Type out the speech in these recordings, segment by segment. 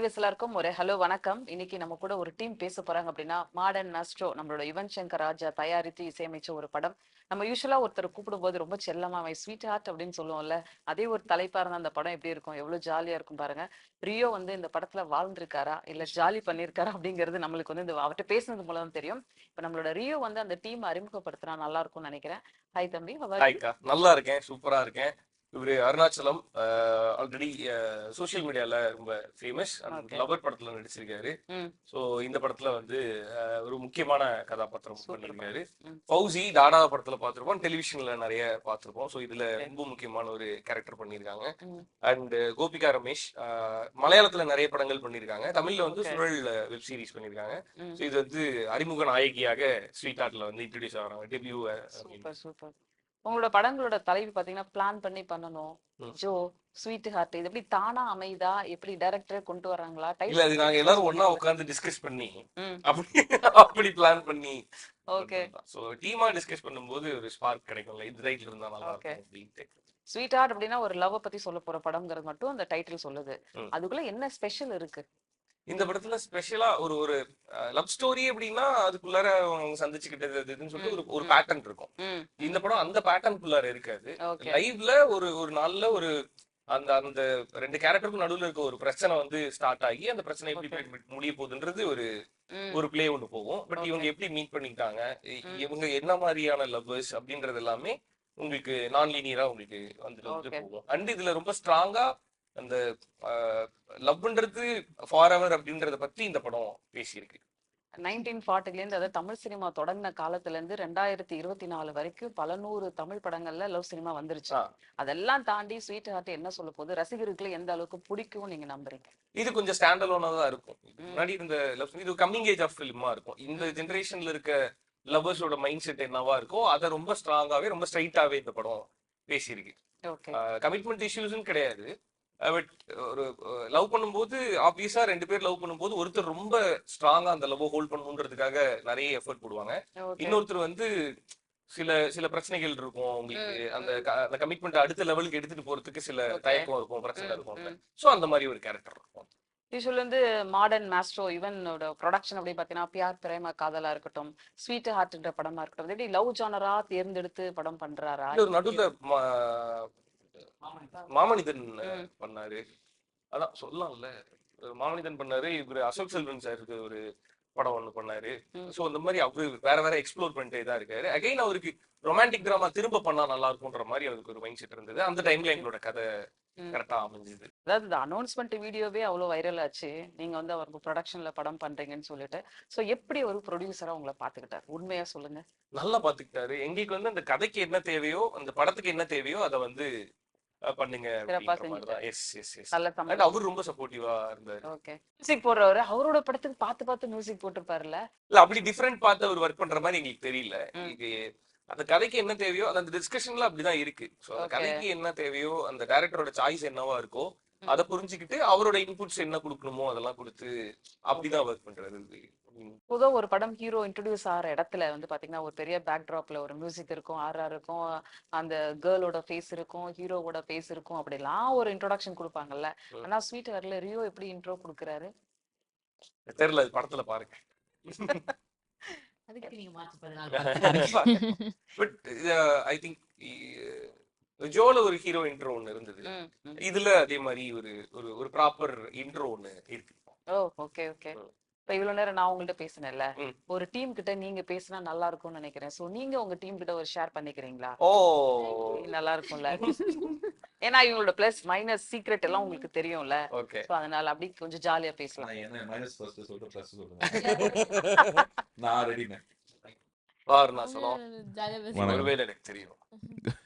Viewers எல்லாருக்கும் ஒரு hello வணக்கம். இன்னைக்கு நம்ம கூட ஒரு டீம் பேச போறாங்க அப்படின்னா மாடர்ன் மாஸ்ட்ரோ நம்மளோட யுவன் சங்கர் ராஜா தயாரித்து இசையமைச்ச ஒரு படம். நம்ம யூஸ்வலா ஒருத்தர் கூப்பிடும்போது ரொம்ப செல்லமா அவன் ஸ்வீட் ஹார்ட் அப்படின்னு சொல்லுவோம்ல அதே ஒரு தலைப்பா இருந்தா அந்த படம் எப்படி இருக்கும்? எவ்வளவு ஜாலியா இருக்கும் பாருங்க. ரியோ வந்து இந்த படத்துல வாழ்ந்திருக்காரா? இல்ல ஜாலி பண்ணிருக்காரா? அப்படிங்கிறது நம்மளுக்கு வந்து இந்த அவர்கிட்ட பேசுனது மூலம் தெரியும். இப்ப நம்மளோட ரியோ வந்து அந்த டீம் அறிமுகப்படுத்தினா நல்லா இருக்கும்னு நினைக்கிறேன். ஹாய் தம்பி நல்லா இருக்கேன். சூப்பரா இருக்கேன். இவரு அருணாச்சலம் ஆல்ரெடி சோஷியல் மீடியால ரொம்ப ஃபேமஸ். லவர் படத்துல நடிச்சிருக்காரு. ஸோ இந்த படத்துல வந்து ஒரு முக்கியமான கதாபாத்திரம் ம். ஃபௌசி டாடா படத்துல பார்த்திருப்போம் டெலிவிஷன்ல நிறைய பார்த்திருப்போம் ஸோ இதுல. ரொம்ப முக்கியமான ஒரு கேரக்டர் பண்ணியிருக்காங்க ம். அண்ட் கோபிகா ரமேஷ் மலையாளத்துல நிறைய படங்கள் பண்ணியிருக்காங்க தமிழ்ல வந்து. சுழல் வெப் சீரிஸ் பண்ணியிருக்காங்க. ஸோ இது வந்து அறிமுக நாயகியாக ஸ்வீட் ஆர்ட்ல வந்து இன்ட்ரடியூஸ் ஆகிறாங்க டெபியூ உங்களோட படங்களோட தலைவி பாத்தீங்கன்னா பிளான் பண்ணி பண்ணணும். ம். ஜோ ஸ்வீட் ஹார்ட் இது எப்படி தானா அமைதா? எப்படி டைரக்டரே கொண்டு வராங்களா? இல்ல அது நாங்க எல்லாரும் ஒண்ணா உட்கார்ந்து டிஸ்கஸ் பண்ணி அப்படி அப்படி பிளான் பண்ணி ஓகே சோ டீமா டிஸ்கஸ் பண்ணும்போது ஒரு ஸ்பார்க் கிடைக்கும்ல இது ரைட்ல இருந்தா நல்லா. இருக்கும் ஸ்வீட் ஹார்ட் அப்படின்னா ஒரு லவ் பத்தி சொல்ல போற படம்ங்கிறது மட்டும் அந்த டைட்டில் சொல்லுது. அதுக்குள்ள என்ன ஸ்பெஷல் இருக்கு? இந்த படத்துல ஸ்பெஷலா ஒரு ஒரு லவ் ஸ்டோரி அப்படின்னா அதுக்குள்ளார அவங்க சந்திச்சுக்கிட்டது இதுன்னு சொல்லிட்டு ஒரு ஒரு. பேட்டர்ன் இருக்கும். இந்த படம் அந்த பேட்டர்னுக்குள்ளார இருக்காது. லைவ்ல ஒரு ஒரு நாள்ல ஒரு அந்த அந்த ரெண்டு கேரக்டருக்கும் நடுவுல இருக்க ஒரு பிரச்சனை வந்து ஸ்டார்ட் ஆகி அந்த பிரச்சனை எப்படி முடிய போகுதுன்றது ஒரு ஒரு பிளே ஒன்று போகும். பட். இவங்க எப்படி மீட் பண்ணிக்கிட்டாங்க. இவங்க என்ன மாதிரியான லவ்வர்ஸ் அப்படின்றது எல்லாமே உங்களுக்கு நான் லீனியரா உங்களுக்கு வந்துட்டு வந்து. போகும். அண்ட் இதுல ரொம்ப ஸ்ட்ராங்கா அந்த லவ்ன்றது ஃபார் எவர் அப்படின்றத பத்தி இந்த படம் பேசியிருக்கு. நைன்டீன் ஃபார்ட்டிலேருந்து அதாவது தமிழ் சினிமா தொடங்கின காலத்துல இருந்து ரெண்டாயிரத்தி இருபத்தி நாலு வரைக்கும் பல நூறு தமிழ் படங்கள்ல லவ் சினிமா வந்துருச்சு. அதெல்லாம் தாண்டி ஸ்வீட் ஹார்ட் என்ன சொல்ல போகுது? ரசிகர்களுக்கு எந்த அளவுக்கு பிடிக்கும் நீங்க நம்புறீங்க? இது கொஞ்சம் ஸ்டாண்ட் அலோனா தான் இருக்கும். முன்னாடி இந்த லவ் இது கம்மிங் ஏஜ் ஆஃப் ஃபிலிமா இருக்கும். இந்த ஜெனரேஷன்ல இருக்க லவ்வர்ஸோட மைண்ட் செட் என்னவா இருக்கோ அதை ரொம்ப ஸ்ட்ராங்காவே ரொம்ப ஸ்ட்ரைட்டாவே இந்த படம் பேசியிருக்கு. கமிட்மெண்ட் இஷ்யூஸ்னு கிடையாது. பட் ஒரு லவ் பண்ணும்போது ஆப்வியஸா ரெண்டு பேர் லவ் பண்ணும்போது ஒருத்தர் ரொம்ப ஸ்ட்ராங்கா அந்த லவ் ஹோல்ட் பண்ணணுன்றதுக்காக நிறைய எஃபர்ட் போடுவாங்க. இன்னொருத்தர் வந்து சில சில பிரச்சனைகள் இருக்கும் உங்களுக்கு அந்த அந்த கமிட்மெண்ட் அடுத்த லெவலுக்கு எடுத்துட்டு போறதுக்கு சில. தயக்கம் இருக்கும் பிரச்சனை இருக்கும். சோ அந்த மாதிரி ஒரு கேரக்டர் இருக்கும். யூஸ்வல் வந்து மாடர்ன் மாஸ்ட்ரோ இவனோட ப்ரொடக்ஷன் அப்படி பார்த்தீங்கன்னா பியார் பிரேம காதலா இருக்கட்டும் ஸ்வீட் ஹார்ட்ன்ற படமா இருக்கட்டும் எப்படி லவ் ஜானரா தேர்ந்தெடுத்து படம் பண்றாரா? நடுவுல மாமனிதன். பண்ணாரு. அதான் சொல்லலாம்ல. மாமனிதன் பண்ணாரு இவரு அசோக் செல்வன் சாருக்கு ஒரு படம் ஒண்ணு பண்ணாரு. சோ அந்த மாதிரி அவரு வேற வேற எக்ஸ்ப்ளோர் பண்ணிட்டே தான் இருக்காரு. அகைன் அவருக்கு ரொமான்டிக் டிராமா திரும்ப பண்ணா நல்லா இருக்கும்ன்ற மாதிரி அவருக்கு ஒரு மைண்ட் செட் இருந்தது. அந்த டைம்ல எங்களோட கதை. கரெக்டா அமைஞ்சது. அதாவது இந்த அனௌன்ஸ்மெண்ட் வீடியோவே அவ்வளோ வைரல் ஆச்சு. நீங்க வந்து அவருக்கு ப்ரொடக்ஷன்ல படம் பண்றீங்கன்னு சொல்லிட்டு. ஸோ எப்படி ஒரு ப்ரொடியூசரா உங்களை பாத்துக்கிட்டாரு? உண்மையா சொல்லுங்க. நல்லா பாத்துக்கிட்டாரு. எங்களுக்கு வந்து அந்த கதைக்கு என்ன தேவையோ அந்த படத்துக்கு என்ன தேவையோ அதை வந்து பண்ணுங்க அவர் ரொம்ப சப்போர்ட்டிவா இருந்தாரு. மியூசிக் போடுறவரு அவரோட படத்துக்கு பார்த்து பார்த்து மியூசிக் போட்டிருப்பாருல்ல? இல்ல அப்படி டிஃபரெண்ட் பார்த்து அவர் ஒர்க் பண்ற மாதிரி எங்களுக்கு தெரியல. இது அந்த கதைக்கு என்ன தேவையோ அந்த டிஸ்கஷன்ல அப்படிதான் இருக்கு. சோ அந்த. கதைக்கு என்ன தேவையோ அந்த டைரக்டரோட சாய்ஸ் என்னவா இருக்கோ. அதை புரிஞ்சுக்கிட்டு அவரோட இன்புட்ஸ் என்ன கொடுக்கணுமோ அதெல்லாம் கொடுத்து அப்படிதான் ஒர்க் பண்றது. பொதுவாக ஒரு படம் ஹீரோ இன்ட்ரடியூஸ் ஆகிற இடத்துல வந்து பாத்தீங்கன்னா ஒரு பெரிய பேக்ட்ராப்ல ஒரு மியூசிக் இருக்கும் ஆர்ஆர் இருக்கும் அந்த கேர்ளோட ஃபேஸ் இருக்கும் ஹீரோவோட ஃபேஸ் இருக்கும் அப்படிலாம் ஒரு இன்ட்ரோடக்ஷன் கொடுப்பாங்கல்ல. ஆனா ஸ்வீட் ஹார்ட்ல ரியோ எப்படி இன்ட்ரோ கொடுக்குறாரு? தெரியல படத்துல பாருங்க. அதுக்கு நீங்க மார்ச் பதினாலு பட் ஐ திங்க் ஜோல ஒரு ஹீரோ இன்ட்ரோ ஒன்னு இருந்தது. இதுல அதே மாதிரி ஒரு ஒரு ஒரு ப்ராப்பர் இன்ட்ரோ ஒன்னு இருக்கு. Oh okay okay. இப்ப இவ்வளவு நேரம் நான் உங்கள்ட்ட பேசினேன்ல. ஒரு டீம் கிட்ட நீங்க பேசினா நல்லா இருக்கும்னு நினைக்கிறேன். சோ நீங்க உங்க டீம் கிட்ட ஒரு ஷேர் பண்ணிக்கிறீங்களா? ஓ! நல்லா இருக்கும்ல. ஏன்னா இவங்களோட பிளஸ் மைனஸ் சீக்ரெட் எல்லாம் உங்களுக்கு தெரியும்ல. சோ அதனால அப்படி கொஞ்சம் ஜாலியா பேசலாம். நான் என்ன மைனஸ் ஃபர்ஸ்ட் சொல்லிட்டு ப்ளஸ் சொல்லுங்க நான் ரெடினேன் வார் நான் சொல்லுவோம் ஜாலியா வணக்கம். பேசுறேன் ஒருவேளை எனக்கு தெரியும்.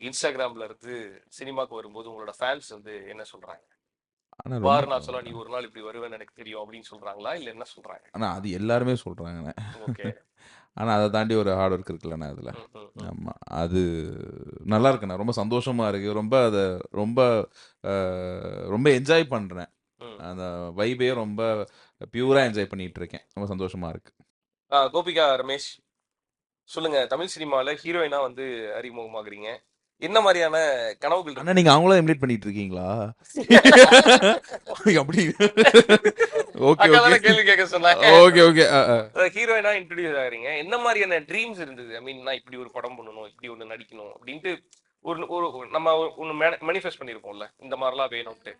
இன்ஸ்டாகிராம்ல இருந்து சினிமாக்கு வரும்போது உங்களோட ஃபேன்ஸ் வந்து என்ன சொல்றாங்க? ஆனா நீ ஒரு நாள் இப்படி வருவேன்னு எனக்கு தெரியும் அப்படின்னு சொல்றாங்களா? இல்ல என்ன சொல்றாங்க? ஆனா அது எல்லாருமே சொல்றாங்கண்ணே. ஓகே. ஆனா அதை தாண்டி ஒரு ஹார்ட் ஒர்க் இருக்குல்லண்ணே அதுல. ஆமா. அது நல்லா இருக்குண்ணே. ரொம்ப சந்தோஷமா இருக்கு. ரொம்ப அதை ரொம்ப ரொம்ப என்ஜாய் பண்றேன். அந்த வைபே ரொம்ப பியூரா என்ஜாய் பண்ணிட்டு இருக்கேன். ரொம்ப சந்தோஷமா இருக்கு. கோபிகா ரமேஷ். சொல்லுங்க. தமிழ் சினிமால ஹீரோயினா வந்து அறிமுகமாகறீங்க. என்ன மாதிரியான கனவுகள்? அண்ணா நீங்க அவங்கள இமிடேட் பண்ணிட்டு இருக்கீங்களா அப்படி ஓகே ஓகே. கேள்வி கேட்க சொன்னாங்க. Okay okay. ஹீரோயினா இன்ட்ரடியூஸ் ஆகுறீங்க. என்ன மாதிரியான ட்ரீம்ஸ் இருந்தது? ஐ மீன் நான் இப்படி ஒரு படம் பண்ணணும் இப்படி ஒண்ணு நடிக்கணும் அப்படின்ட்டு ஒரு ஒரு ஒரு- நம்ம ஒன்று மேனிஃபெஸ்ட் பண்ணியிருப்போம்ல இந்த மாதிரிலாம் வேணும்ட்டு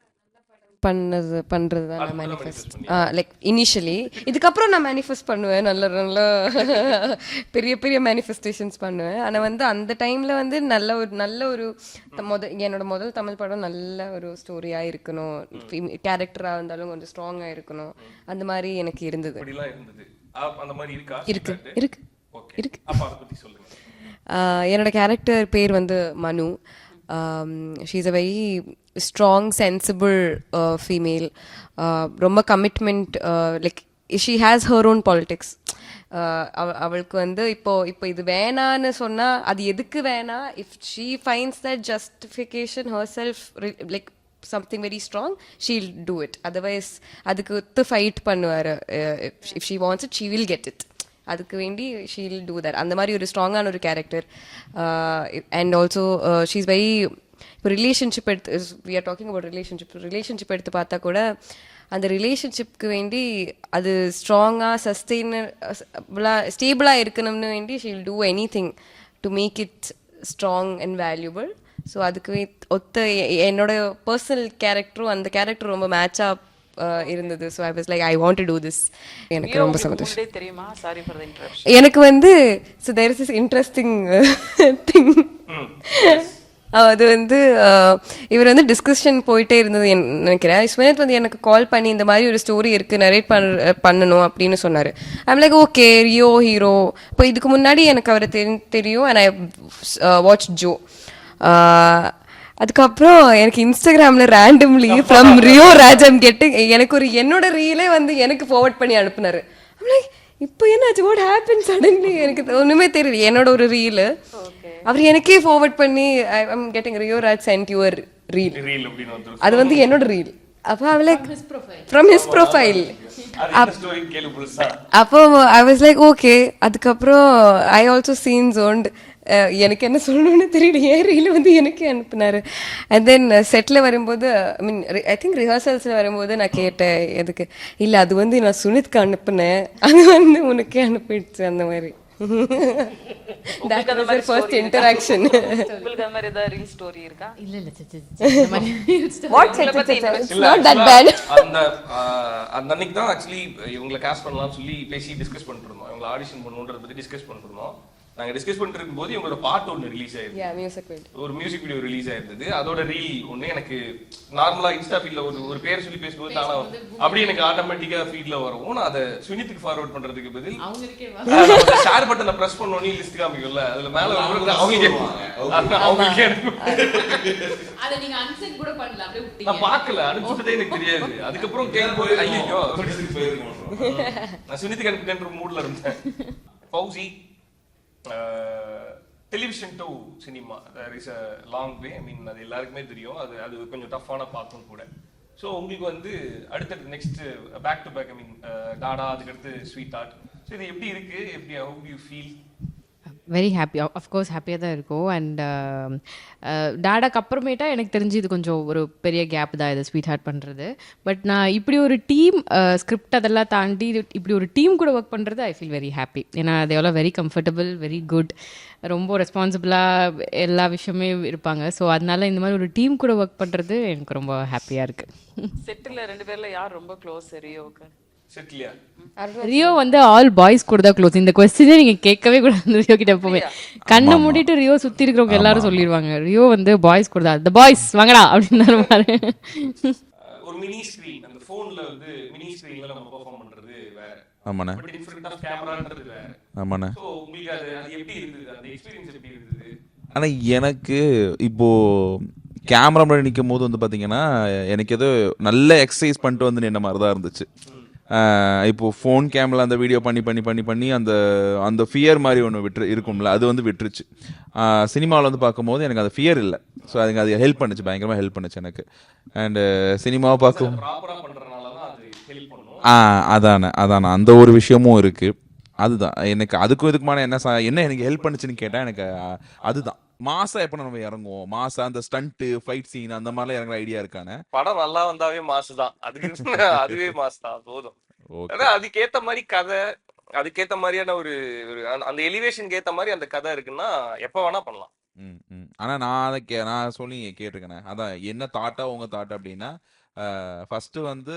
பண்ணது பண்ணுறது தான் நான் மேனிஃபெஸ்ட் லைக் இனிஷியலி இதுக்கப்புறம் நான் மேனிஃபெஸ்ட் பண்ணுவேன் நல்ல நல்ல பெரிய பெரிய மேனிஃபெஸ்டேஷன்ஸ் பண்ணுவேன். ஆனால் வந்து அந்த டைமில் வந்து நல்ல ஒரு நல்ல ஒரு முத என்னோட முதல் தமிழ் படம் நல்ல ஒரு ஸ்டோரியாக இருக்கணும். கேரக்டராக இருந்தாலும் கொஞ்சம் ஸ்ட்ராங்காக இருக்கணும். அந்த மாதிரி எனக்கு இருந்தது. இருக்கா? இருக்கு இருக்கு என்னோட கேரக்டர் பேர் வந்து Manu. She's a very strong sensible female ரொம்ப commitment like she has her own politics அவளுக்கு வந்து இப்போ இப்போ இது வேணான்னு சொன்னால் அது எதுக்கு வேணா? If she finds that justification herself like something very strong she'll do it otherwise அதுக்கு ஒத்து ஃபைட் பண்ணுவார். If she wants it she will get it அதுக்கு வேண்டி ஷீல் டூ தட் அந்த மாதிரி ஒரு ஸ்ட்ராங்கான ஒரு character and also she's very இப்போ ரிலேஷன்ஷிப் எடுத்து we are talking about relationship relationship எடுத்து பார்த்தா கூட அந்த ரிலேஷன்ஷிப்க்கு வேண்டி அது ஸ்ட்ராங்காக சஸ்டெயினபிளாக ஸ்டேபிளாக இருக்கணும்னு வேண்டி she'll do anything to make it strong and valuable so அதுக்கு ஒத்த என்னோட பர்சனல் கேரக்டரும் அந்த கேரக்டர் ரொம்ப மேட்சாக இருந்தது. So I was like I want to do this எனக்கு ரொம்ப சந்தோஷம். தெரியுமா? சாரி ஃபார் எனக்கு வந்து so there is interesting thing அது வந்து இவர் வந்து டிஸ்கஷன் போயிட்டே இருந்தது நினைக்கிறேன். ஸ்மினத் வந்து எனக்கு கால் பண்ணி இந்த மாதிரி ஒரு ஸ்டோரி இருக்கு நரேட் பண்ண பண்ணணும் அப்படின்னு சொன்னார். I'm like okay Rio hero இப்போ இதுக்கு முன்னாடி எனக்கு அவரை தெரி தெரியும் அண்ட் ஐ வாட்ச் ஜோ அதுக்கப்புறம் எனக்கு இன்ஸ்டாகிராமில் ரேண்டம்லி ஃப்ரம் ரியோ ராஜம் கெட்டு எனக்கு ஒரு என்னோட ரீலே வந்து எனக்கு ஃபார்வர்ட் பண்ணி அனுப்புனாரு. Like, இப்போ என்னாச்சு? வாட் ஹேப்பன் சடன்லி எனக்கு ஒண்ணுமே தெரியல என்னோட ஒரு ரீல் அவர் எனக்கே ஃபார்வர்ட் பண்ணி I am getting Rio Raj sent your reel அது வந்து என்னோட ரீல் அப்போ அவ லைக் ஃப்ரம் ஹிஸ் ப்ரொஃபைல் அப்போ ஐ வாஸ் லைக் ஓகே அதுக்கப்புறம் ஐ ஆல்சோ சீன் ஜோன்ட் எனக்கு என்ன சொல்லணும்னு தெரியல. ஏன் ரீல் வந்து எனக்கே அனுப்புனாரு. அண்ட் தென் செட்டில் வரும்போது ஐ மீன் ஐ திங்க் ரிஹர்சல்ஸில் வரும்போது நான் கேட்டேன் எதுக்கு? இல்லை அது வந்து நான் சுனித்க்கு அனுப்புனேன். அது வந்து உனக்கே அனுப்பிடுச்சு அந்த மாதிரி. இவங்களை காஸ்ட் பண்ணலாம்னு சொல்லி பேசி டிஸ்கஸ் பண்ணிட்டு இருந்தோம். இவங்களை ஆடிஷன் பண்ணுன்றத பத்தி டிஸ்கஸ் பண்ணிட்டு இருந்தோம். நாங்க டிஸ்கஸ் பண்ணிட்டு இருக்கும்போது இவங்களோட பாட்டு ஒன்று ரிலீஸ் ஆயிருக்கு யா மியூசிக் வீட் ஒரு மியூசிக் வீடியோ ரிலீஸ் ஆயிருந்தது. அதோட ரீல் ஒண்ணு எனக்கு நார்மலா இன்ஸ்டா ஃபீல்ட்ல ஒரு ஒரு பேர் சொல்லி பேசும்போது தானா அப்படி எனக்கு ஆட்டோமேட்டிக்கா ஃபீல்ட்ல வரும். நான் அதை சுனித்துக்கு ஃபார்வர்ட் பண்றதுக்கு பதில் அவங்களுக்கே. ஷேர் பட்டனை பிரஸ் பண்ணோனே லிஸ்ட் காமிக்கும்ல. அதுல மேல அவங்களுக்கே அனுப்பு. அதை நீங்க unsend கூட பண்ணல, அப்படியே விட்டீங்க. நான் பார்க்கல. அனுப்பிச்சதே எனக்கு தெரியாது. அதுக்கப்புறம் கேட்கும்போது ஐயோ நான் சுனித்துக்கு அனுப்பிட்டேன்ற மூட்ல இருந்தேன். Fauci television to cinema there is a long way I mean அது எல்லாருக்குமே தெரியும். அது அது கொஞ்சம் டஃப்பான பார்க்கும் கூட. ஸோ உங்களுக்கு வந்து அடுத்தடுத்து next back to back I mean Tata அதுக்கடுத்து ஸ்வீட் ஆர்ட் ஸோ இது எப்படி இருக்கு? எப்படி how you feel very happy of course ஹாப்பியாக தான் இருக்கும். அண்ட் டேடாக்கு uh, uh, அப்புறமேட்டா எனக்கு தெரிஞ்சு இது கொஞ்சம் ஒரு பெரிய கேப் தான் இது ஸ்வீட் ஹார்ட் பண்ணுறது பட் நான் இப்படி ஒரு டீம் ஸ்கிரிப்ட் uh, அதெல்லாம் தாண்டி இது- இப்படி ஒரு டீம் கூட ஒர்க் பண்ணுறது ஐ ஃபீல் வெரி ஹாப்பி ஏன்னா அது எவ்வளோ வெரி கம்ஃபர்டபுள் வெரி குட் ரொம்ப ரெஸ்பான்சிபிளாக எல்லா விஷயமே இருப்பாங்க. ஸோ அதனால இந்த மாதிரி ஒரு டீம் கூட ஒர்க் பண்ணுறது எனக்கு ரொம்ப ஹாப்பியாக இருக்குது செட்டில் ரெண்டு பேரில் யார் ரொம்ப க்ளோஸ் சரியோக்கு ரியோ வந்து ஆல் பாய்ஸ் கூட தான் க்ளோஸ் இந்த கொஸ்டினே நீங்க கேட்கவே கூடாது ரியோ கிட்ட எப்பவுமே. கண்ணை மூடிட்டு ரியோ சுத்தி இருக்கிறவங்க எல்லாரும் சொல்லிடுவாங்க ரியோ வந்து பாய்ஸ் கூட தான் த பாய்ஸ் வாங்கடா அப்படின்னு பாரு ஒரு மினி ஸ்கிரீன் அந்த ஃபோன்ல வந்து மினி ஸ்கிரீன்ல நம்ம பெர்ஃபார்ம் பண்றது வேற. ஆமாண்ணே. பட் டிஃபரெண்ட் ஆஃப் கேமரான்றது வேற. ஆமாண்ணே. ஸோ உங்களுக்கு அது அது எப்படி இருந்தது? அந்த எக்ஸ்பீரியன்ஸ் எப்படி இருந்தது? ஆனா எனக்கு இப்போ கேமரா முன்னாடி நிற்கும் போது வந்து பாத்தீங்கன்னா எனக்கு ஏதோ நல்ல எக்ஸசைஸ் பண்ணிட்டு வந்து நின்ன மாதிரி தான் இருந்துச்சு. ஆஹ் இப்போ ஃபோன் கேமரா அந்த வீடியோ பண்ணி பண்ணி பண்ணி பண்ணி அந்த அந்த ஃபியர் மாதிரி ஒன்று விட்டு இருக்கும்ல அது வந்து விட்டுருச்சு. சினிமாவில் வந்து பார்க்கும்போது எனக்கு அந்த ஃபியர் இல்லை. ஸோ அதுக்கு அது ஹெல்ப் பண்ணுச்சு பயங்கரமாக ஹெல்ப் பண்ணுச்சு எனக்கு. அண்டு சினிமாவை பார்க்கும் ஆ அதானே அதானே. அந்த ஒரு விஷயமும் இருக்கு. அதுதான். எனக்கு அதுக்கும் இதுக்குமான என்ன ச- என்ன எனக்கு ஹெல்ப் பண்ணுச்சுன்னு கேட்டால் எனக்கு அதுதான். மாசா எப்ப நம்ம இறங்குவோம்? மாசா அந்த ஸ்டண்ட் ஃபைட் சீன் அந்த மாதிரிலாம் இறங்குற ஐடியா இருக்கானே? படம் நல்லா வந்தாவே மாசு தான் அதுக்கு அதுவே மாசு தான் போதும் அதுக்கேத்த மாதிரி கதை அதுக்கேத்த மாதிரியான ஒரு அந்த- எலிவேஷனுக்கு ஏத்த மாதிரி அந்த கதை இருக்குன்னா எப்ப வேணா பண்ணலாம். ஆனா நான் அதை நான் சொல்லி கேட்டிருக்கேனே. அதான் என்ன தாட்டா உங்க தாட் அப்படின்னா ஃபர்ஸ்ட் வந்து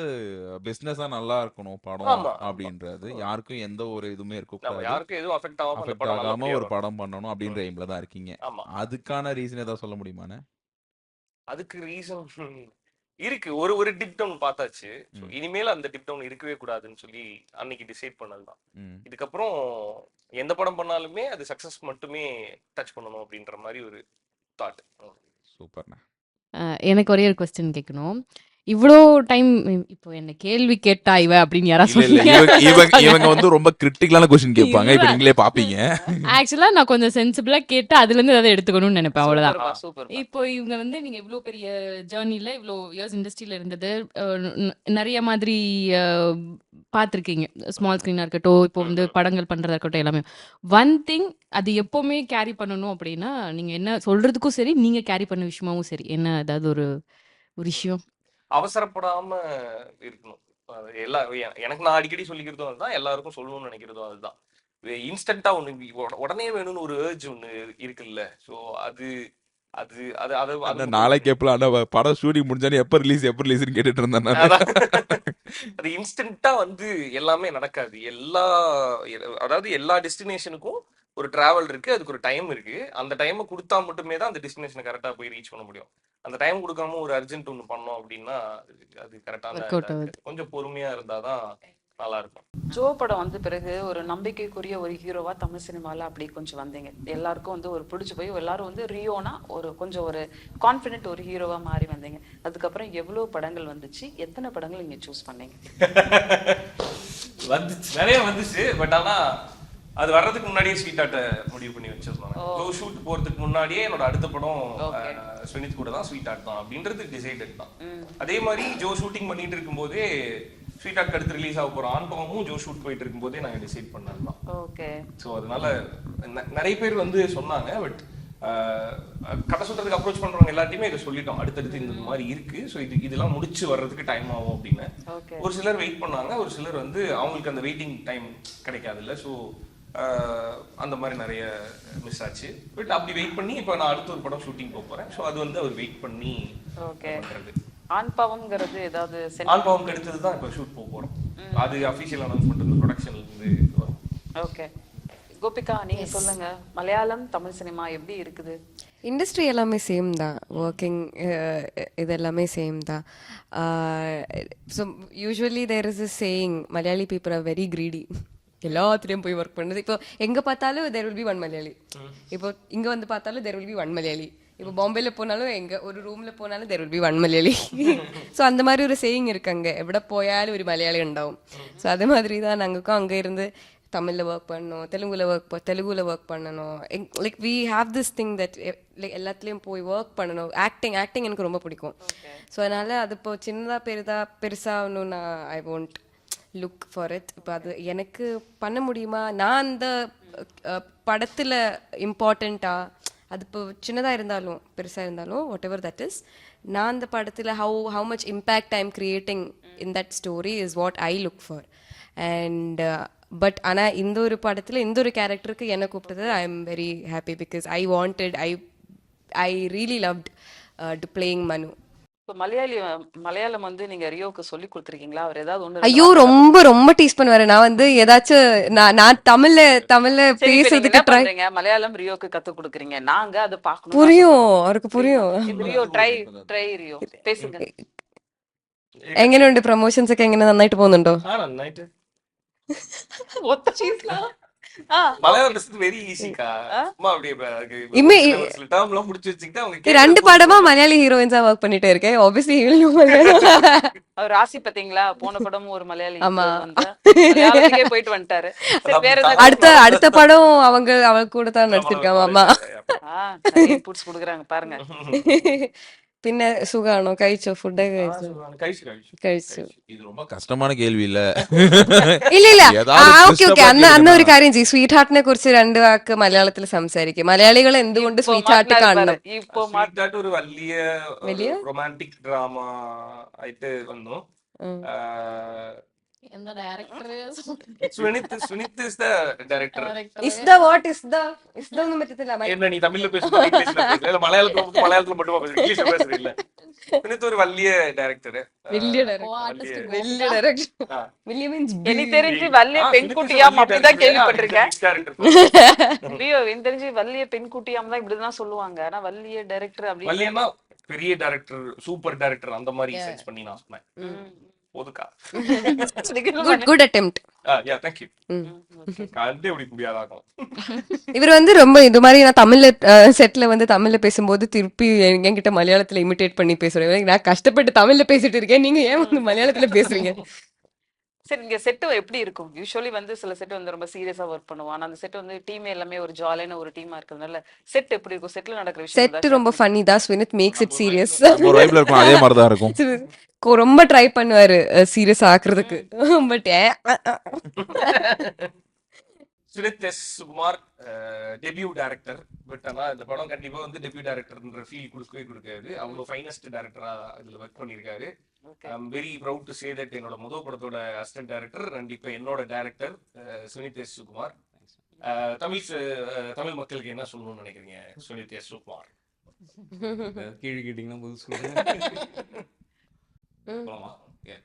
பிசினஸா நல்லா இருக்கணும் படம். அப்படின்றது. யாருக்கும் எந்த ஒரு இதுவுமே இருக்கக்கூடாது. யாருக்கும் எதுவும் அஃபெக்ட் ஆகாம அஃபெக்ட் ஆகாம ஒரு. படம் பண்ணணும் அப்படின்ற எய்ம்ல தான் இருக்கீங்க. ஆமா. அதுக்கான ரீசன் ஏதாவது சொல்ல முடியுமாண்ணே அதுக்கு ரீசன் இருக்கு. ஒரு ஒரு டிப் டவுன் பார்த்தாச்சு. இனிமேல் அந்த டிப் டவுன் இருக்கவே கூடாதுன்னு சொல்லி அன்னைக்கு டிசைட் பண்ணதுதான் இதுக்கப்புறம் எந்த படம் பண்ணாலுமே அது சக்சஸ் மட்டுமே டச் பண்ணணும் அப்படின்ற மாதிரி ஒரு தாட் சூப்பர்ண்ணே. எனக்கு ஒரே ஒரு கொஸ்டின் கேட்கணும். இவ்வளோ டைம் இப்போ என்ன கேள்வி கேட்டா இவ அப்படின்னு யாராவது இவங்க வந்து ரொம்ப கிரிட்டிக்கலான கொஸ்டின் கேட்பாங்க. இப்ப. நீங்களே பாப்பீங்க. ஆக்சுவலா நான் கொஞ்சம் சென்சிபிளா கேட்டு அதுல இருந்து ஏதாவது எடுத்துக்கணும்னு நினைப்பேன் அவ்வளவுதான். சூப்பர் இப்போ இவங்க வந்து நீங்க இவ்ளோ பெரிய ஜேர்னில இவ்ளோ இயர்ஸ் இண்டஸ்ட்ரியில இருந்தது நிறைய மாதிரி பார்த்துருக்கீங்க ஸ்மால் ஸ்க்ரீனா இருக்கட்டும் இப்போ வந்து படங்கள் பண்றதா இருக்கட்டும் எல்லாமே. ஒன் திங் அது எப்பவுமே கேரி பண்ணணும் அப்படின்னா நீங்க என்ன சொல்றதுக்கும் சரி நீங்க கேரி பண்ண விஷயமாவும் சரி. என்ன ஏதாவது ஒரு ஒரு விஷயம்? அவசரப்படாம இருக்கணும். எல்லா எனக்கு நான் அடிக்கடி சொல்லிக்கிறதும் அதுதான் எல்லாருக்கும் சொல்லணும்னு நினைக்கிறதும் அதுதான். இன்ஸ்டன்டா ஒண்ணு உட- உடனே வேணும்னு ஒரு ஏர்ஜ் ஒண்ணு இருக்குல்ல. சோ அது அது அது அது அது அண்ணா நாளை கேப்பல அண்ணா படம் ஷூட்டிங் முடிஞ்சானே எப்ப ரிலீஸ் எப்ப ரிலீஸ்னு கேட்டுட்டு இருந்தேன். அது இன்ஸ்டன்ட்டா வந்து எல்லாமே நடக்காது. எல்லா அதாவது எல்லா டெஸ்டினேஷனுக்கும் ஒரு டிராவல் இருக்கு அதுக்கு ஒரு டைம் இருக்கு. அந்த டைமை கொடுத்தா மட்டுமே தான் அந்த டெஸ்டினேஷனை கரெக்டா போய் ரீச் பண்ண முடியும். அந்த டைம் கொடுக்காம ஒரு அர்ஜென்ட் ஒன்று பண்ணோம் அப்படின்னா அது- கரெக்டான. கொஞ்சம் பொறுமையா இருந்தாதான் நல்லா இருக்கும். ஜோ படம் வந்த பிறகு ஒரு நம்பிக்கைக்குரிய ஒரு ஹீரோவா தமிழ் சினிமால அப்படி கொஞ்சம் வந்தீங்க. எல்லாருக்கும் வந்து ஒரு பிடிச்சு போய் எல்லாரும் வந்து ரியோனா ஒரு கொஞ்சம் ஒரு கான்பிடென்ட் ஒரு ஹீரோவா மாறி வந்தீங்க. அதுக்கப்புறம் எவ்வளவு படங்கள் வந்துச்சு? எத்தனை படங்கள் நீங்க சூஸ் பண்ணீங்க? வந்துச்சு. நிறைய வந்துச்சு. பட் ஆனா அது வர்றதுக்கு முன்னாடியே ஸ்வீட் ஆட்ட முடிவு பண்ணி வச்சிருந்தோம். ஜோ ஷூட் போறதுக்கு முன்னாடியே என்னோட அடுத்த படம் Okay. அஹ், ஸ்வினித் கூட தான் ஸ்வீட் ஆட் தான் அப்படின்றது டிசைடட் தான். அதே மாதிரி ஜோ ஷூட்டிங் பண்ணிட்டு இருக்கும்போதே ஸ்வீட் ஆட் அடுத்து ரிலீஸ் ஆக போற ஆன் பவமும் ஜோ ஷூட் போயிட்டு இருக்கும்போதே நாங்க டிசைட் பண்ணது தான். ஓகே. ஸோ அதனால ந- நிறைய பேர் வந்து சொன்னாங்க பட் கதை சொல்றதுக்கு அப்ரோச் பண்றவங்க எல்லாத்தையுமே இதை சொல்லிட்டோம். அடுத்தடுத்து இந்த மாதிரி இருக்கு. ஸோ இது இதெல்லாம் முடிச்சு வர்றதுக்கு டைம் ஆகும் அப்படின்னு. ஓகே. ஒரு சிலர் வெயிட் பண்ணாங்க. ஒரு சிலர் வந்து அவங்களுக்கு அந்த வெயிட்டிங் டைம் கிடைக்காதுல்ல. ஸோ அந்த மாதிரி நிறைய மிஸ் ஆச்சு. பட் அப்படி வெயிட் பண்ணி இப்போ நான் அடுத்த ஒரு படம் ஷூட்டிங் போக போறேன். ஸோ அது வந்து அவர் வெயிட் பண்ணி ஓகே பண்றது. ஆண் பாவம்ங்கிறது ஏதாவது ஆன் பாவம் எடுத்தது தான் இப்போ ஷூட் போக போறோம். அது அஃபிஷியல் அனௌன்ஸ்மெண்ட் இந்த ப்ரொடக்ஷன்ல இருந்து வரும். ஓகே கோபிகா நீங்க சொல்லுங்க. மலையாளம் தமிழ் சினிமா எப்படி இருக்குது? இண்டஸ்ட்ரி எல்லாமே சேம் தான். ஒர்க்கிங் இது எல்லாமே சேம் தான். So usually there is a saying Malayali people are very greedy எல்லாத்துலேயும் போய் ஒர்க் பண்ணுறது இப்போ எங்கே பார்த்தாலும் there will be one Malayali இப்போ இங்கே வந்து பார்த்தாலும் there will be one Malayali இப்போ பாம்பேல போனாலும் எங்க ஒரு ரூம்ல போனாலும் there will be one Malayali so அந்த மாதிரி ஒரு சேயிங் இருக்கு அங்கே எവിടെ போயாலும் ஒரு மலையாளி உண்டாகும் ஸோ அது மாதிரி தான் நாங்களுக்கும் அங்கே இருந்து தமிழில் ஒர்க் பண்ணணும் தெலுங்குல ஒர்க் தெலுங்குல ஒர்க் பண்ணணும். Like we have this thing that like எல்லாத்துலேயும் போய் ஒர்க் பண்ணணும். ஆக்டிங் ஆக்டிங் எனக்கு ரொம்ப பிடிக்கும். ஸோ அதனால அது இப்போ சின்னதாக பெரிதாக பெருசாகணும் நான் I won't look for it இப்போ அது எனக்கு பண்ண முடியுமா? நான் அந்த படத்தில் இம்பார்ட்டண்ட்டா அது இப்போ சின்னதாக இருந்தாலும் பெருசாக இருந்தாலும் வாட் எவர் தட் இஸ் நான் அந்த படத்தில் how how much impact I am creating in that story is what I look for and but ஆனால் இந்த ஒரு படத்தில் இந்த ஒரு கேரக்டருக்கு என்னை கூப்பிட்டது I am very happy because I wanted I I really loved to playing Manu இப்போ மலையாளி மலையாளம் வந்து நீங்க ரியோவுக்கு சொல்லி கொடுத்துருக்கீங்களா அவர் ஏதாவது ஒண்ணு ஐயோ ரொம்ப ரொம்ப டீஸ் பண்ணுவாரு நான் வந்து ஏதாச்சும் நான் நான் தமிழ்ல தமிழ்ல சரி, இப்ப நீங்க பேசுறதுக்கு என்ன ட்ரை பண்றீங்க மலையாளம் ரியோக்கு கத்து கொடுக்குறீங்க நாங்க அதை பார்க்கணும் புரியும் அவருக்கு புரியும் இது ரியோ ட்ரை ட்ரை ரியோ பேசுங்க എങ്ങനെയുണ്ട് പ്രൊമോഷൻസ് ഒക്കെ എങ്ങനെ നന്നായിട്ട് പോകുന്നുണ്ടോ ஆ நைட்டு ரெண்டு படமா மலையாளி ஹீரோயின்ஸா ஒர்க் பண்ணிட்டே இருக்கேன் ஆப்வியஸ்லி அவர் ராசி பாத்தீங்களா? போன படமும் ஒரு மலையாளி ஆமா. போயிட்டு வந்துட்டாரு. அடுத்த அடுத்த படம் அவங்க அவங்க கூட தான் நடிச்சிருக்காங்க. ஆமா புடிச்சு கொடுக்குறாங்க பாருங்க. പിന്നെ സുഖാണോ? കഴിച്ചോ? ഫുഡൊക്കെ കഴിച്ചോ? കഴിച്ചു இது ரொம்ப கஷ்டமான கேள்வி இல்ல ഇല്ല. ഇല്ല ആ അന്ന് അന്ന് ഒരു കാര്യം ചെയ്യും. സ്വീറ്റ് ഹാർട്ടിനെ കുറിച്ച് രണ്ട് വാക്ക് മലയാളത്തിൽ സംസാരിക്കും. മലയാളികൾ എന്തുകൊണ്ട് സ്വീറ്റ് ഹാർട്ട് കാണണം? ഇപ്പൊ മാറ്റി- ഒരു വലിയ വലിയ? റൊമാന്റിക് ഡ്രാമ ആയിട്ട് വന്നു. ഉം. எந்த director Sunith Sunith is the director is the what is the is the ഒന്നും പറ്റത്തില്ല മ- என்ன நீ தமிழ்ல பேசுறது இங்கிலீஷ்ல பேசுறது மலையாளத்துல மட்டும் மலையாளத்துல மட்டும் பேசுறது இங்கிலீஷ்ல பேசுறது இல்ல സുനിത് ഒരു വലിയ ഡയറക്ടർ വലിയ ഡയറക്ടർ വലിയ ഡയറക്ടർ വലിയ മീൻസ് எனக்கு தெரிஞ்சு வள்ளிய பெண்குட்டியாம் அப்படிதான் கேள்விப்பட்டிருக்கேன் ரியோ எனக்கு தெரிஞ்சு வள்ளிய பெண்குட்டியாம் தான் இப்படிதான் சொல்லுவாங்க ஆனா வள்ளிய டைரக்டர் அப்படி வல்லியன்னா பெரிய டைரக்டர் சூப்பர் டைரக்டர் அந்த மாதிரி சென்ஸ் பண்ணி நான் சொன்னேன் போதுக்கா good good attempt yeah thank you கண்டுபிடிக்க முடியாதாகும். இவர் வந்து ரொம்ப இது மாதிரி நான் தமிழ்ல செட்ல வந்து தமிழ்ல பேசும்போது திருப்பி என்- என்கிட்ட மலையாளத்துல இமிட்டேட் பண்ணி பேசுறேன். நான் கஷ்டப்பட்டு தமிழ்ல பேசிட்டு இருக்கேன். நீங்க ஏன் வந்து மலையாளத்துல பேசுறீங்க? சரி இங்க செட்டு எப்படி இருக்கும்? யூஸ்வலி வந்து சில செட் வந்து ரொம்ப சீரியஸா ஒர்க் பண்ணுவோம். ஆனா அந்த செட் வந்து டீமே எல்லாமே ஒரு ஜாலியான ஒரு டீமா இருக்கிறதுனால செட் எப்படி இருக்கும்? செட்ல நடக்கிற விஷயம் செட் ரொம்ப ஃபன்னி தான் ஸ்வினித் மேக்ஸ் இட் சீரியஸ் ஒரு வைப்ல இருக்கும் அதே மாதிரி தான் இருக்கும். ரொம்ப ட்ரை பண்ணுவாரு serious ஆக்குறதுக்கு. But Sunith S Sukumar debut director but ஆனா இந்த படம் கண்டிப்பா வந்து டெபியூ டைரக்டர்ன்ற ஃபீல் கொடுக்கவே கொடுக்காது. அவங்க ஃபைனஸ்ட் டைரக்டரா இதுல ஒர்க் பண்ணியிருக்காரு I am very proud to say that என்னோட முதல் படத்தோட அசிஸ்டன்ட் டைரக்டர் அண்ட் இப்போ என்னோட டைரக்டர் சுனித் எஸ் சுகுமார் தமிழ் அஹ், தமிழ் மக்களுக்கு என்ன சொல்லணும்னு நினைக்கிறீங்க சுனித் எஸ் சுகுமார் கேள்வி கேட்டிங்கன்னா பதில் சொல்லுங்கள் போலாமா? Yeah.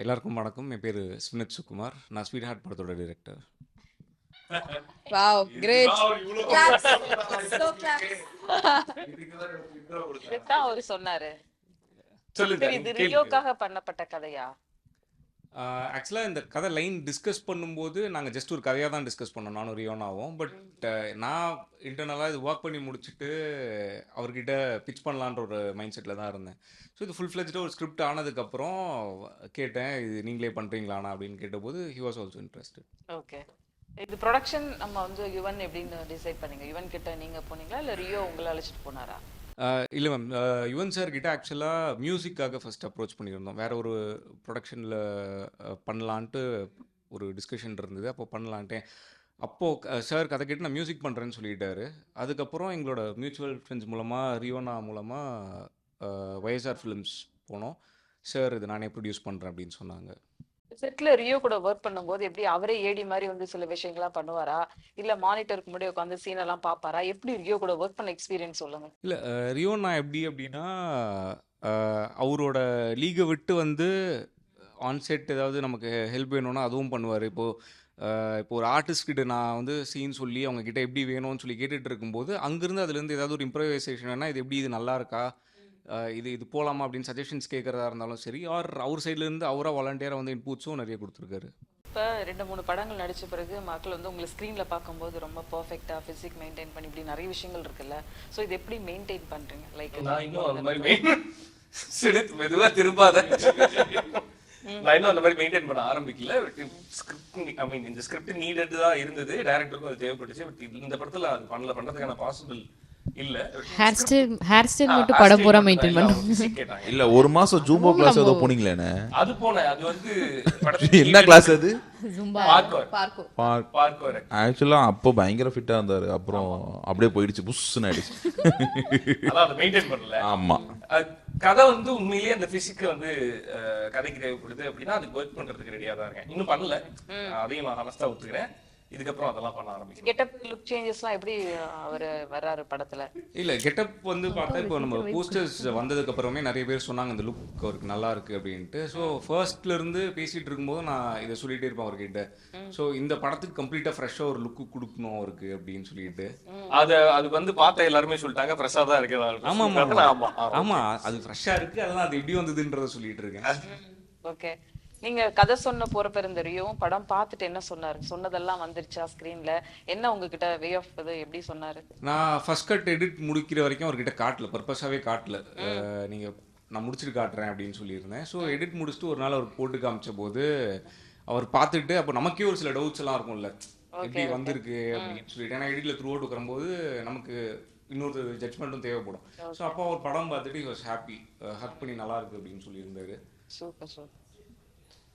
எல்லாருக்கும் வணக்கம். என் பேர் சுனித் சுகுமார் நான் ஸ்வீட் ஹார்ட் படத்தோட டிரெக்டர் வாவ் கிரேட் Wow, இவ்வளவு இதுதான் அவரு சொன்னாரு. சொல்லுங்க இது கேளுங்க. ரியோக்காக பண்ணப்பட்ட கதையா? ஆக்சுவலாக இந்த கதை லைன் டிஸ்கஸ் பண்ணும்போது நாங்கள் ஜஸ்ட் ஒரு கதையாக தான் டிஸ்கஸ் பண்ணோம் நானும் ரியோனாவும். பட் நான் இன்டர்னலாக இது ஒர்க் பண்ணி முடிச்சுட்டு அவர்கிட்ட பிச் பண்ணலான்ற ஒரு மைண்ட் செட்டில் தான் இருந்தேன். ஸோ இது ஃபுல் ஃப்ளெஜ்டாக ஒரு ஸ்கிரிப்ட் ஆனதுக்கப்புறம் கேட்டேன் இது நீங்களே பண்ணுறீங்களாண்ணா அப்படின்னு கேட்டபோது he was also interested okay இது ப்ரொடக்ஷன் நம்ம வந்து யுவன் எப்படின்னு டிசைட் பண்ணீங்க. யுவன் கிட்ட நீங்க போனீங்களா? இல்ல ரியோ உங்களை அழைச்சிட்டு போனாரா? இல்லை மேம் யுவன் சார் கிட்ட ஆக்சுவலாக மியூசிக்காக ஃபர்ஸ்ட் அப்ரோச் பண்ணியிருந்தோம். வேற ஒரு ப்ரொடக்ஷனில் பண்ணலான்ட்டு ஒரு டிஸ்கஷன் இருந்தது. அப்போ பண்ணலான்ட்டேன். அப்போது சார் கதை கேட்டு நான் மியூசிக் பண்ணுறேன்னு சொல்லிட்டாரு. அதுக்கப்புறம் எங்களோட மியூச்சுவல் ஃப்ரெண்ட்ஸ் மூலமாக ரியோனா மூலமாக ஒய்எஸ்ஆர் ஃபிலிம்ஸ் போனோம். சார் இது நானே ப்ரொடியூஸ் பண்ணுறேன் அப்படின்னு சொன்னாங்க. செட்ல ரியோ கூட ஒர்க் பண்ணும்போது எப்படி அவரே ஏடி மாதிரி வந்து சில விஷயங்கள்லாம் பண்ணுவாரா? இல்ல மானிட்டருக்கு முன்னாடி உட்காந்து சீன் எல்லாம் பாப்பாரா எப்படி ரியோ கூட ஒர்க் பண்ண எக்ஸ்பீரியன்ஸ் சொல்லுங்க. இல்லை நான் எப்படி அப்படின்னா அவரோட லீகை விட்டு வந்து ஆன்செட் ஏதாவது நமக்கு ஹெல்ப் வேணும்னா அதுவும் பண்ணுவார். இப்போது இப்போ ஒரு ஆர்டிஸ்ட்கிட்ட நான் வந்து சீன் சொல்லி அவங்க கிட்ட எப்படி வேணும்னு சொல்லி கேட்டுட்டு இருக்கும்போது அங்கேருந்து அதுலேருந்து ஏதாவது ஒரு இம்ப்ரவைசேஷன் வேணால் இது எப்படி இது நல்லா இருக்கா? இது இது போகலாமா அப்படின்னு சஜஷன்ஸ் கேட்குறதா இருந்தாலும் சரி ஆர் அவர் சைட்லேருந்து அவராக வாலண்டியராக வந்து இன்புட்ஸும் நிறைய கொடுத்துருக்காரு. இப்ப ரெண்டு மூணு படங்கள் நடிச்ச பிறகு மக்கள் வந்து உங்களை ஸ்க்ரீன்ல பார்க்கும்போது ரொம்ப பர்ஃபெக்டா பிசிக் மெயின்டைன் பண்ணி இப்படி நிறைய விஷயங்கள் இருக்குல்ல. சோ இது எப்படி மெயின்டைன் பண்றீங்க? லைக் நான் இன்னும் அந்த மாதிரி main- சுனித் மெதுவா திரும்பாத. நான் இன்னும் அந்த மாதிரி மெயின்டைன் பண்ண ஆரம்பிக்கல. ஸ்கிரிப்ட் ஐ மீன் இந்த ஸ்கிரிப்ட் நீடட் தான் இருந்தது டைரக்டருக்கும் அது தேவைப்பட்டுச்சு. பட் இந்த படத்துல அது பண்ணல. பண்றதுக்கான பாசிபிள் இல்ல. ஹேர் ஸ்டைல் ஹேர் ஸ்டைல் மட்டும் படம் பூரா மெயின்டைன் கேட்டாங்க. இல்ல ஒரு மாசம் ஜூம்போ கிளாஸ் ஏதோ போனீங்களேண்ணே அது போனேன். அது வந்து என்ன கிளாஸ் அது? ஆக்சுவலா அப்போ பயங்கர ஃபிட்டா இருந்தாரு. அப்புறம் அப்படியே போயிடுச்சு. புஷ்ன்னு ஆயிடுச்சு. மெயின்டைன் பண்ணல. ஆமா. கதை வந்து உண்மையிலேயே அந்த பிசிக்கு வந்து கதைக்கு தேவைப்படுது அப்படின்னா அதுக்கு ஒர்க் பண்றதுக்கு ரெடியா தான் இருக்கேன். இன்னும் பண்ணல. அதையும் நான் ஹனஸ்டா ஒத்துக்கிறேன். இதுக்கப்புறம் அதெல்லாம் பண்ண ஆரம்பிக்கிறேன் கெட்டப் லுக் சேஞ்சஸ்லாம் எப்படி அவர் வர்றாரு படத்துல? இல்லை கெட்டப் வந்து பார்த்தா இப்போ நம்ம போஸ்டர்ஸ் வந்ததுக்கு அப்புறமே நிறைய பேர் சொன்னாங்க இந்த லுக் அவருக்கு நல்லா இருக்கு அப்படின்ட்டு. ஸோ ஃபர்ஸ்ட்ல இருந்து பேசிட்டு இருக்கும்போது நான் இதை சொல்லிட்டே இருப்பேன் அவர்கிட்ட. ஸோ இந்த படத்துக்கு கம்ப்ளீட்டாக ஃப்ரெஷ்ஷாக ஒரு லுக்கு கொடுக்கணும் அவருக்கு அப்படின்னு சொல்லிட்டு. அது அது வந்து பார்த்த எல்லாருமே சொல்லிட்டாங்க ஃப்ரெஷ்ஷா தான் இருக்கு ஆமா ஆமா ஆமா. அது ஃப்ரெஷ்ஷாக இருக்கு அதெல்லாம் அது எப்படி வந்ததுன்றத சொல்லிட்டு இருக்கேன். ஓகே. நீங்க கதை சொன்ன போறப்ப இருந்த ரியோவும் படம் பார்த்துட்டு என்ன சொன்னாரு? சொன்னதெல்லாம் வந்துருச்சா ஸ்கிரீன்ல என்ன உங்ககிட்ட வே ஆஃப் இது எப்படி சொன்னாரு? நான் ஃபர்ஸ்ட் கட் எடிட் முடிக்கிற வரைக்கும் அவர்கிட்ட காட்டல. பர்பஸாகவே காட்டல. நீங்க நான் முடிச்சுட்டு காட்டுறேன் அப்படின்னு சொல்லியிருந்தேன். ஸோ எடிட் முடிச்சுட்டு ஒரு நாள் அவருக்கு போட்டு காமிச்ச போது அவர் பார்த்துட்டு அப்போ நமக்கே ஒரு சில டவுட்ஸ் எல்லாம் இருக்கும்ல. எப்படி வந்திருக்கு அப்படின்னு சொல்லிட்டு. ஏன்னா எடிட்ல த்ரூ அவுட் வரும்போது நமக்கு இன்னொரு ஜட்மெண்ட்டும் தேவைப்படும். ஸோ அப்போ அவர் படம் பார்த்துட்டு ஹாப்பி ஹக் பண்ணி நல்லா இருக்கு அப்படின்னு சொல்லியிருந்தாரு. Super super.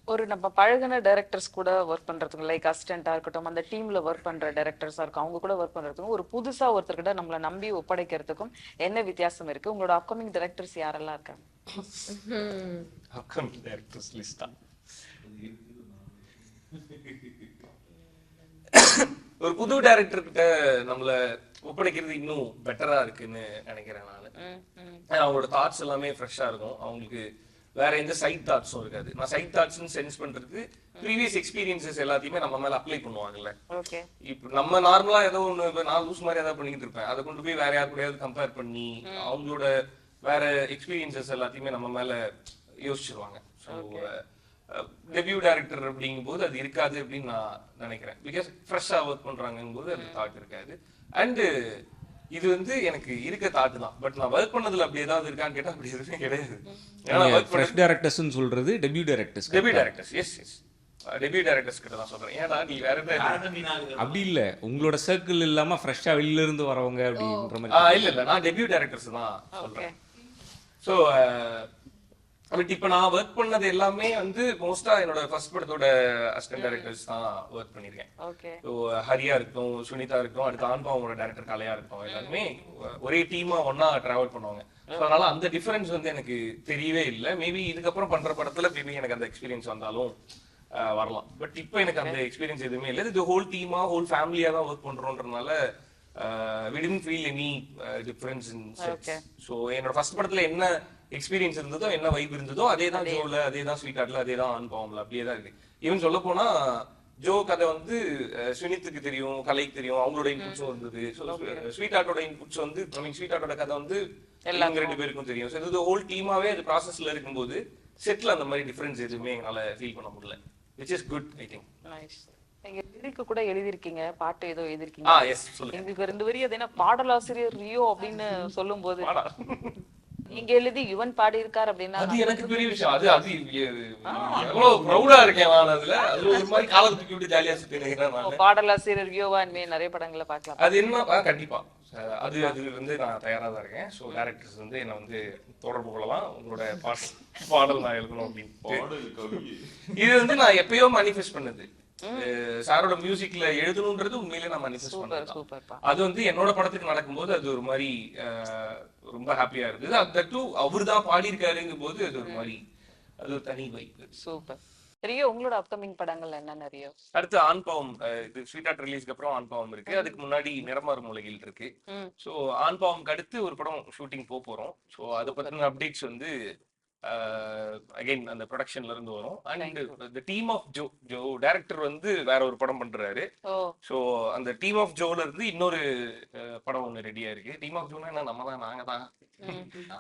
ஒரு நம்ம பழகுன டைரக்டர்ஸ் கூட ஒர்க் பண்றதுக்கு லைக் அசிஸ்டண்டா இருக்கட்டும் அந்த டீம்ல ஒர்க் பண்ற டைரக்டர்ஸா இருக்கும் அவங்க கூட ஒர்க் பண்றதுக்கும் ஒரு புதுசா ஒருத்தர்கிட்ட நம்மள நம்பி ஒப்படைக்கிறதுக்கும் என்ன வித்தியாசம் இருக்கு? உங்களோட அப்கமிங் டைரக்டர்ஸ் யாரெல்லாம் இருக்காங்க? அப்கமிங் டைரக்டர்ஸ் லிஸ்டா ஒரு புது டைரக்டர் கிட்ட நம்மள ஒப்படைக்கிறது இன்னும் பெட்டரா இருக்குன்னு நினைக்கிறேன் நான். அவங்களோட தாட்ஸ் எல்லாமே ஃப்ரெஷ்ஷா இருக்கும். அவங்களுக்கு வேற எந்த சைட் தாட்ஸும் இருக்காது. நான் சைட் தாட்ஸ்னு சென்ஸ் பண்றதுக்கு ப்ரீவியஸ் எக்ஸ்பீரியன்சஸ் எல்லாத்தையுமே நம்ம மேல அப்ளை பண்ணுவாங்கல்ல. இப்போ நம்ம நார்மலா ஏதோ ஒண்ணு இப்ப நான் லூஸ் மாதிரி ஏதாவது பண்ணிட்டு இருப்பேன். அதை கொண்டு போய் வேற யார் கூடயாவது கம்பேர் பண்ணி அவங்களோட வேற எக்ஸ்பீரியன்சஸ் எல்லாத்தையுமே நம்ம மேல யோசிச்சிருவாங்க. ஸோ டெபியூ டைரக்டர் அப்படிங்கும் போது அது இருக்காது அப்படின்னு நான் நினைக்கிறேன். பிகாஸ் ஃப்ரெஷ்ஷா ஒர்க் பண்றாங்கும் போது அது தாட் இருக்காது. அண்ட் இது வந்து எனக்கு இருக்க தாட் தான். பட் நான் ஒர்க் பண்ணதுல அப்படி ஏதாவது இருக்கான்னு கேட்டா அப்படி எதுவுமே கிடையாது. ஏன்னா ஒர்க் ஃப்ரெஷ் டேரக்டர்ஸ்னு சொல்றது debut directors debut directors yes yes debut directors கிட்ட தான் சொல்றேன். ஏன்னா நீ வேற அப்படி இல்ல. உங்களோட சர்க்கிள் இல்லாம ஃப்ரெஷ்ஷா வெளில இருந்து வரவங்க அப்படின்ற மாதிரி. இல்ல இல்ல. நான் டெபியூ டைரக்டர்ஸ் தான் சொல்றேன். ஸோ பட் இப்போ நான் ஒர்க் பண்ணது எல்லாமே வந்து மோஸ்டா என்னோட ஃபர்ஸ்ட் படத்தோட அசிஸ்டன்ட் டைரக்டர்ஸ் தான் ஒர்க் பண்ணியிருக்கேன் ஓகே ஸோ ஹரியா இருக்கட்டும் சுனிதா இருக்கட்டும் அடுத்து ஆன்பாவோட டைரக்டர் கலையா இருக்கட்டும் எல்லாருமே ஒரே டீமா ஒண்ணா டிராவல் பண்ணுவாங்க. ஸோ அதனால அந்த டிஃபரன்ஸ் வந்து எனக்கு தெரியவே இல்லை. மேபி இதுக்கப்புறம் பண்ற படத்துல மேபி எனக்கு அந்த எக்ஸ்பீரியன்ஸ் வந்தாலும் வரலாம். பட் இப்போ எனக்கு அந்த எக்ஸ்பீரியன்ஸ் எதுவுமே இல்லை. இது ஹோல் டீமா ஹோல் ஃபேமிலியா தான் work பண்றோன்றதுனால we tend feel any difference in. So என்னோட ஃபர்ஸ்ட் படத்துல என்ன எக்ஸ்பீரியன்ஸ் இருந்ததோ என்ன வைப் இருந்ததோ அதே. தான் ஜோல அதே தான் ஸ்வீட் ஹார்ட்ல அதே தான் அனுபவம்ல அப்படியே தான் இருக்கு. ஈவன் சொல்ல போனா ஜோ கதை வந்து சுனித்துக்கு தெரியும் கலைக்கு தெரியும் அவங்களோட இன்புட்ஸும் இருந்தது ஸ்வீட் ஹார்ட்டோட இன்புட்ஸ் வந்து ஸ்வீட் ஹார்ட்டோட கதை வந்து எல்லாங்க ரெண்டு பேருக்கும் தெரியும். ஸோ இது ஹோல் டீமாவே அது ப்ராசஸ்ல இருக்கும்போது செட்ல அந்த மாதிரி டிஃபரன்ஸ் எதுவுமே எங்களால ஃபீல் பண்ண முடியல. Which is good I think நீங்க லிரிக்கு கூட எழுதிருக்கீங்க பாட்டு ஏதோ எழுதிருக்கீங்க சொல்லுங்க. எங்களுக்கு ரெண்டு வரி அது என்ன பாடலாசிரியர் ரியோ அப்படின்னு சொல்லும்போது. வாடா. நீங்க எழுதி யுவன் பாடி இருக்கார் அப்படின்னா அது எனக்கு பெரிய விஷயம். அது அது எவ்வளவு ப்ரௌடா இருக்கேன் நான் அதுல. அதுல ஒரு மாதிரி காலத்தை தூக்கி விட்டு ஜாலியா சுத்தி பாடலாசிரியர் ரியோவா இனிமே நிறைய படங்களை பார்க்கலாம். அது என்ன கண்டிப்பா. அது அது வந்து நான் தயாரா தான் இருக்கேன். ஸோ டேரக்டர்ஸ் வந்து என்னை வந்து தொடர்பு கொள்ளலாம். உங்களோட பாடல் பாடல் நான் எழுதணும் அப்படின்னு. இது வந்து நான் எப்பயோ மேனிஃபெஸ்ட் பண்ணது. சாரோட மியூசிக்ல எழுதணுன்றது உண்மையிலே நான் பண்ணது சூப்பர்ப்பா. அது வந்து என்னோட படத்துக்கு நடக்கும்போது அது ஒரு மாதிரி ரொம்ப ஹாப்பியா இருந்தது. அந்த டூ அவர் தான் பாடியிருக்காருங்கும் போது அது ஒரு மாதிரி அது ஒரு தனி வைப்பு சூப்பர். ரியோ உங்களோட அப்கமிங் படங்கள் என்னென்ன ரியோ அடுத்து ஆண்பாவம் இது ஸ்வீட் ஆர்ட் ரிலீஸ்க்கு அப்புறம் ஆண்பாவம் இருக்கு. அதுக்கு முன்னாடி நிறமாறு மூலைகள் இருக்கு. ஸோ ஆண்பாவம்க்கு அடுத்து ஒரு படம் ஷூட்டிங் போக போறோம். ஸோ அதை பத்தின அப்டேட்ஸ் வந்து அகைன் அந்த ப்ரொடக்ஷன்ல இருந்து வரும். And team of Jo Jo director வந்து வேற ஒரு படம் பண்றாரு. ஸோ அந்த டீம் ஆஃப் ஜோல இருந்து இன்னொரு படம் ஒன்று ரெடியா இருக்கு. டீம் ஆஃப் ஜோனா என்ன? நம்ம தான் நாங்க தான்.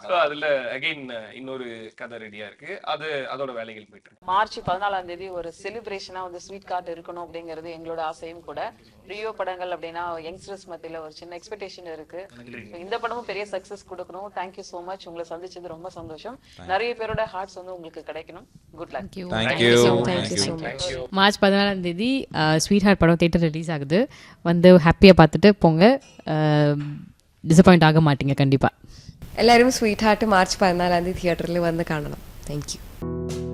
ஸோ அதுல அகைன் இன்னொரு கதை ரெடியா இருக்கு. அது அதோட வேலைகள் போயிட்டு இருக்கு. மார்ச் பதினாலாம் தேதி ஒரு செலிப்ரேஷனா வந்து ஸ்வீட் கார்டு இருக்கணும் அப்படிங்கிறது எங்களோட ஆசையும் கூட. ரியோ படங்கள் அப்படின்னா யங்ஸ்டர்ஸ் மத்தியில ஒரு சின்ன எக்ஸ்பெக்டேஷன் இருக்கு So, இந்த படமும் பெரிய சக்சஸ் கொடுக்கணும் தேங்க்யூ so மச் உங்களை சந்திச்சது ரொம்ப சந்தோஷம் நிறைய பேரோட ஹார்ட்ஸ் வந்து உங்களுக்கு கிடைக்கணும் good luck thank you thank you Thank you so much. Thank you March பதினாலாம் தேதி ஸ்வீட் ஹார்ட் படம் தேட்டர் ரிலீஸ் ஆகுது வந்து ஹாப்பியாக பார்த்துட்டு போங்க டிசப்பாயிண்ட் ஆக மாட்டீங்க கண்டிப்பாக എല്ലാവരും സ്വീറ്റ് ഹാർട്ട് മാർച്ച് പതിനാലാം തീയതി തിയേറ്ററിൽ വന്ന് കാണണം താങ്ക് യു